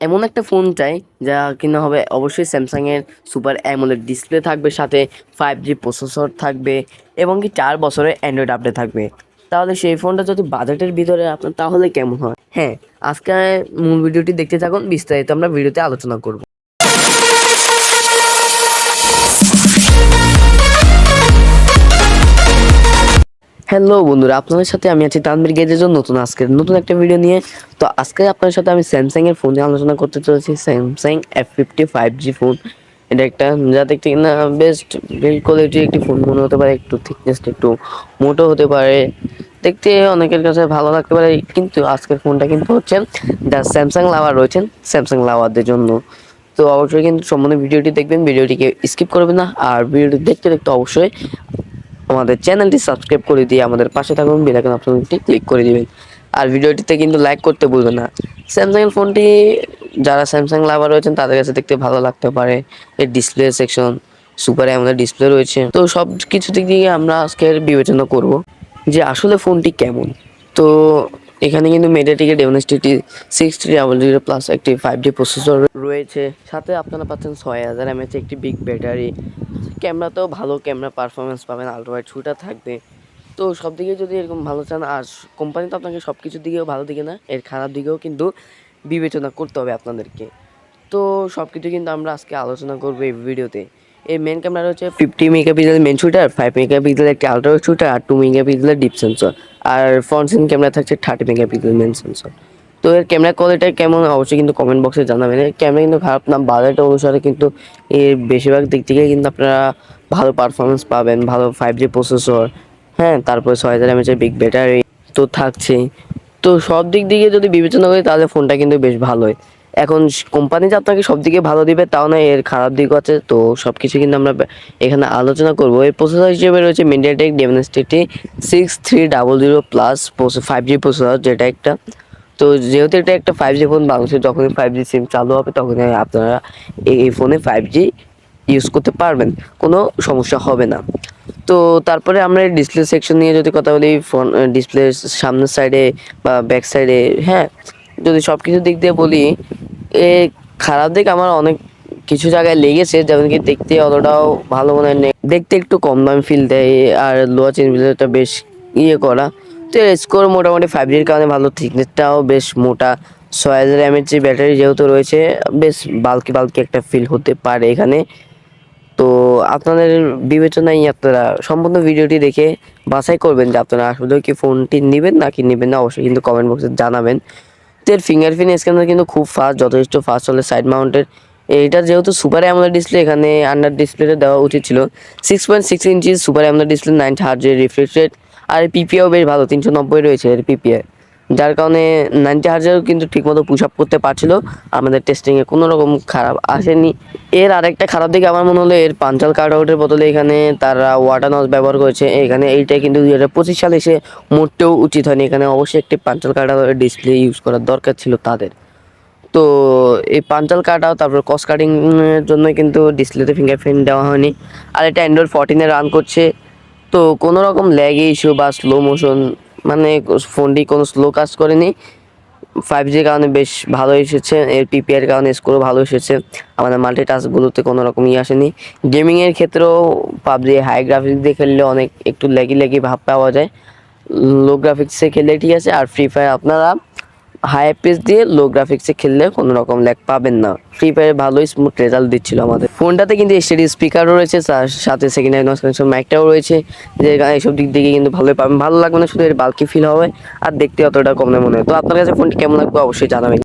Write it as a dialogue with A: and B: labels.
A: এমন একটা ফোন চাই যা কিনা হবে অবশ্যই স্যামসাংয়ের সুপার অ্যামোলেড ডিসপ্লে থাকবে, সাথে ফাইভ জি প্রসেসর থাকবে এবং কি চার বছরের অ্যান্ড্রয়েড আপডেট থাকবে। তাহলে সেই ফোনটা যদি বাজেটের ভিতরে আপনার তাহলে কেমন হয়? হ্যাঁ আজকে মূল ভিডিওটি দেখতে থাকুন, বিস্তারিত আমরা ভিডিওতে আলোচনা করব। হ্যালো বন্ধুরা, আপনাদের সাথে আমি আছি তানবির গেজের নতুন আজকের নতুন একটা ভিডিও নিয়ে। তো আজকে আপনাদের সাথে আমি স্যামসাং এর ফোন নিয়ে আলোচনা করতে চলেছি। Samsung F fifty five G phone এটা একটা যা দেখতে কিনা বেস্ট বিল্ড কোয়ালিটির একটি ফোন মনে হতে পারে। একটু থিকনেসটা একটু মোটো হতে পারে। দেখতে অনেকের কাছে ভালো লাগতে পারে, কিন্তু আজকের ফোনটা কিন্তু হচ্ছে যা স্যামসাং লাভার রয়েছেন স্যামসাং লাভারদের জন্য। তো অবশ্যই কিন্তু সম্বন্ধে ভিডিওটি দেখবেন ভিডিওটিকে স্কিপ করবেন না। আর ভিডিওটি দেখতে দেখতে অবশ্যই আমাদের চ্যানেলটি সাবস্ক্রাইব করে দিয়ে আমাদের পাশে থাকুন বেলাইকন অপশনটি ক্লিক করে দিবেন। আর ভিডিওটিতে কিন্তু লাইক করতে ভুলবেন না। স্যামসাং এর ফোনটি যারা স্যামসাং লাভার রয়েছেন, তাদের কাছে দেখতে ভালো লাগতে পারে। এর ডিসপ্লে সেকশন সুপার আমাদের ডিসপ্লে রয়েছে। তো সব কিছু দিক দিয়ে আমরা আজকে বিবেচনা করব যে আসলে ফোনটি কেমন। তো এখানে কিন্তু মেডিয়াটেকের Dimensity six three double zero plus একটি ফাইভ জি প্রসেসর রয়েছে। সাথে আপনারা পাচ্ছেন ছয় হাজার এমএচ একটি বিগ ব্যাটারি ক্যামেরাতেও ভালো ক্যামেরা পারফরমেন্স পাবেন আলট্রাওয়াইড শুটার থাকবে। তো সব দিকে যদি এরকম ভালো চান, আর কোম্পানি তো আপনাকে সব কিছুর দিকেও ভালো দিকে না, এর খারাপ দিকেও কিন্তু বিবেচনা করতে হবে আপনাদেরকে। তো সব কিছু কিন্তু আমরা আজকে আলোচনা করব এই ভিডিওতে। এর মেন ক্যামেরা হচ্ছে fifty megapixel main shooter five megapixel একটি আলট্রাওয়াইড শুটার আর টু মেগাপিক্সেলের ডিপ সেন্সর আর ফ্রন্ট সেন ক্যামেরা থাকছে থার্টি মেগাপিক্সেল মেন সেন্সর তো এর ক্যামেরা কোয়ালিটি কেমন? অবশ্যই কিন্তু কমেন্ট বক্সে জানাবেন। এর ক্যামেরা কিন্তু খারাপ না বাজেট অনুসারে কিন্তু এর বেশিরভাগ দিক থেকে কিন্তু আপনারা ভালো পারফরমেন্স পাবেন, ভালো ফাইভ জি প্রসেসর হ্যাঁ তারপরে ছয় হাজার এমএচের বিগ ব্যাটারি তো থাকছেই। তো সব দিক দিকে যদি বিবেচনা করি, তাহলে ফোনটা কিন্তু বেশ ভালোই। এখন কোম্পানি যে আপনাকে সব দিকে ভালো দিবে, তাও না, এর খারাপ দিকও আছে। তো সব কিছু কিন্তু আমরা এখানে আলোচনা করব। এর প্রসেসর হিসেবে রয়েছে MediaTek Dimensity six three double zero plus five G processor যেটা একটা তো যেহেতু এটা একটা ফাইভ জি ফোন বাংলাদেশে যখনই ফাইভ জি সিম চালু হবে, তখনই আপনারা এই ফোনে ফাইভ জি ইউজ করতে পারবেন। কোনো সমস্যা হবে না। তো তারপরে আমরা ডিসপ্লে সেকশন নিয়ে যদি কথা বলি ফোন ডিসপ্লে সামনের সাইডে বা ব্যাক সাইডে হ্যাঁ যদি সব কিছু দিক দিয়ে বলি, এ খারাপ দিক আমার অনেক কিছু জায়গায় লেগেছে, যেমন কি দেখতে অতটাও ভালো মনে হয়। দেখতে একটু কম দাম ফিল দেয়, আর লোয়া চেঞ্জটা বেশ ইয়ে করা। তো এর স্কোর মোটামুটি ফাইভ জির কারণে ভালো থিকনেসটাও বেশ মোটা। ছয় হাজার এমএচ যে ব্যাটারি যেহেতু রয়েছে, বেশ বালকি বালকি একটা ফিল হতে পারে এখানে। তো আপনাদের বিবেচনায় আপনারা সম্পূর্ণ ভিডিওটি দেখে বাছাই করবেন যে আপনারা আসলে কি ফোনটি নেবেন নাকি নেবেন না, অবশ্যই কিন্তু কমেন্ট বক্সে জানাবেন। এর ফিঙ্গারপ্রিন্ট স্ক্যানার কিন্তু খুব ফাস্ট যথেষ্ট ফাস্ট হলে সাইড মাউন্টের এইটা যেহেতু সুপার অ্যামোলেড ডিসপ্লে এখানে আন্ডার ডিসপ্লেটা দেওয়া উচিত ছিল। Six point six inch super AMOLED display nine হার্জের refresh rate আর পিপিআও বেশ ভালো, তিনশো নব্বই রয়েছে এর পিপিআই যার কারণে নাইনটি হার্জেরও কিন্তু ঠিকমতো পুশ আপ করতে পারছিল, আমাদের টেস্টিংয়ে কোনো রকম খারাপ আসেনি। এর আরেকটা খারাপ দিকে আমার মনে হলো, এর পাঞ্চাল কার্ড আউটের বদলে এখানে তারা ওয়াটার নস ব্যবহার করেছে। এখানে এইটা কিন্তু দুই হাজার পঁচিশ সালে এসে মোটেও উচিত হয়নি। এখানে অবশ্যই একটি পাঞ্চাল কার্ড আউটের ডিসপ্লে ইউজ করার দরকার ছিল তাদের। তো এই পাঞ্চাল কাটাও তারপর কস কাটিংয়ের জন্য কিন্তু ডিসপ্লেতে ফিঙ্গারপ্রিন্ট দেওয়া হয়নি। আর এটা অ্যান্ড্রয়েড ফোরটিনে রান করছে। তো কোনো রকম ল্যাগ ইস্যু বা স্লো মোশন মানে ফোনটি কোনো স্লো কাজ করেনি। ফাইভ জির কারণে বেশ ভালো এসেছে, এর পিপিআর কারণে স্কোরও ভালো এসেছে। আমাদের মাল্টি টাস্কগুলোতে কোনো রকম ই আসেনি গেমিংয়ের ক্ষেত্রেও পাবজি হাই গ্রাফিক্স দিয়ে খেললে অনেক একটু ল্যাগি ল্যাগি ভাব পাওয়া যায়। লো গ্রাফিক্সে খেললে ঠিক আছে, আর ফ্রি ফায়ার আপনারা হাই পিস দিয়ে লো গ্রাফিক্সে খেললে কোনো রকম ল্যাগ পাবেন না। ফ্রি ফায়ার ভালোই স্মুথ রেজাল্ট দিচ্ছিল আমাদের। ফোনটাতে কিন্তু স্টেডি স্পিকারও রয়েছে, তার সাথে সেকেন্ড হ্যান্ড নয়েজ কানেকশন মাইকটাও রয়েছে, যে এইসব দিক থেকে কিন্তু ভালোই পাবেন। ভালো লাগবে না, শুধু এর বালকি ফিল হবে, আর দেখতে অতটা কম মনে হয়। তো আপনার কাছে ফোনটি কেমন লাগবে অবশ্যই জানাবেন।